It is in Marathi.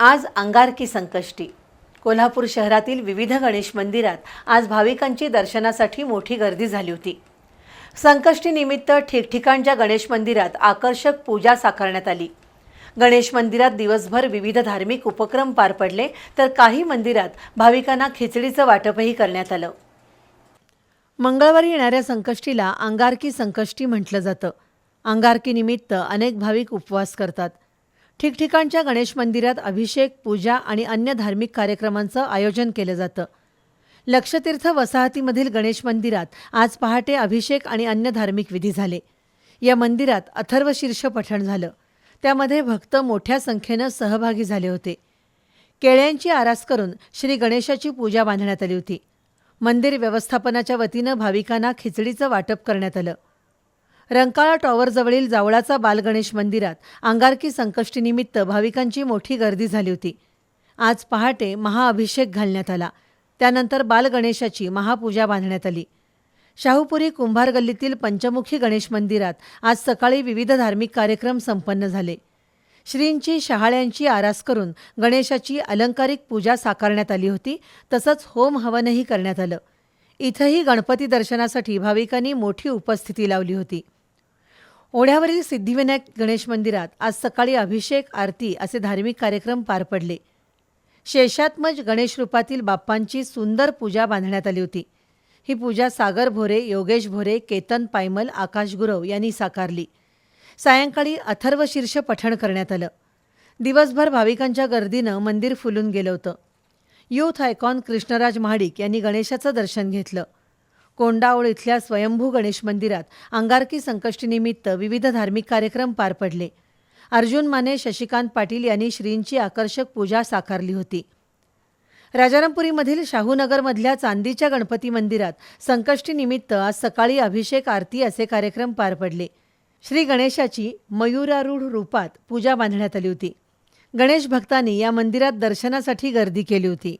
आज अंगारकी संकष्टी. कोल्हापूर शहरातील विविध गणेश मंदिरात आज भाविकांची दर्शनासाठी मोठी गर्दी झाली होती. संकष्टीनिमित्त ठिकठिकाणच्या गणेश मंदिरात आकर्षक पूजा साकारण्यात आली. गणेश मंदिरात दिवसभर विविध धार्मिक उपक्रम पार पडले तर काही मंदिरात भाविकांना खिचडीचं वाटपही करण्यात आलं. मंगळवारी येणाऱ्या संकष्टीला अंगारकी संकष्टी म्हटलं जातं. अंगारकीनिमित्त अनेक भाविक उपवास करतात. ठिकठिकाणच्या गणेश मंदिरात अभिषेक पूजा आणि अन्य धार्मिक कार्यक्रमांचं आयोजन केलं जातं. लक्षतीर्थ वसाहतीमधील गणेश मंदिरात आज पहाटे अभिषेक आणि अन्य धार्मिक विधी झाले. या मंदिरात अथर्वशीर्ष पठण झालं. त्यामध्ये भक्त मोठ्या संख्येनं सहभागी झाले होते. केळ्यांची आरास करून श्री गणेशाची पूजा बांधण्यात आली होती. मंदिर व्यवस्थापनाच्या वतीनं भाविकांना खिचडीचं वाटप करण्यात आलं. रंकाळा टॉवरजवळील जावळाचा बालगणेश मंदिरात अंगारकी संकष्टीनिमित्त भाविकांची मोठी गर्दी झाली होती. आज पहाटे महाअभिषेक घालण्यात आला. त्यानंतर बालगणेशाची महापूजा बांधण्यात आली. शाहूपुरी कुंभार गल्लीतील पंचमुखी गणेश मंदिरात आज सकाळी विविध धार्मिक कार्यक्रम संपन्न झाले. श्रींची शहाळ्यांची आरास करून गणेशाची अलंकारिक पूजा साकारण्यात आली होती तसंच होम हवनही करण्यात आलं. इथंही गणपती दर्शनासाठी भाविकांनी मोठी उपस्थिती लावली होती. ओढ्यावरील सिद्धिविनायक गणेश मंदिरात आज सकाळी अभिषेक आरती असे धार्मिक कार्यक्रम पार पडले. शेषात्मज गणेश रूपातील बाप्पांची सुंदर पूजा बांधण्यात आली होती. ही पूजा सागर भोरे योगेश भोरे केतन पायमल आकाश गुरव यांनी साकारली. सायंकाळी अथर्व शीर्ष पठण करण्यात आलं. दिवसभर भाविकांच्या गर्दीनं मंदिर फुलून गेलं होतं. यूथ आयकॉन कृष्णराज महाडिक यांनी गणेशाचं दर्शन घेतलं. कोंडाओळ इथल्या स्वयंभू गणेश मंदिरात अंगारकी संकष्टीनिमित्त विविध धार्मिक कार्यक्रम पार पडले. अर्जुन माने शशिकांत पाटील यांनी श्रींची आकर्षक पूजा साकारली होती. राजारामपुरीमधील शाहूनगरमधल्या चांदीच्या गणपती मंदिरात संकष्टीनिमित्त आज सकाळी अभिषेक आरती असे कार्यक्रम पार पडले. श्री गणेशाची मयुरारूढ रूपात पूजा बांधण्यात आली होती. गणेश भक्तांनी या मंदिरात दर्शनासाठी गर्दी केली होती.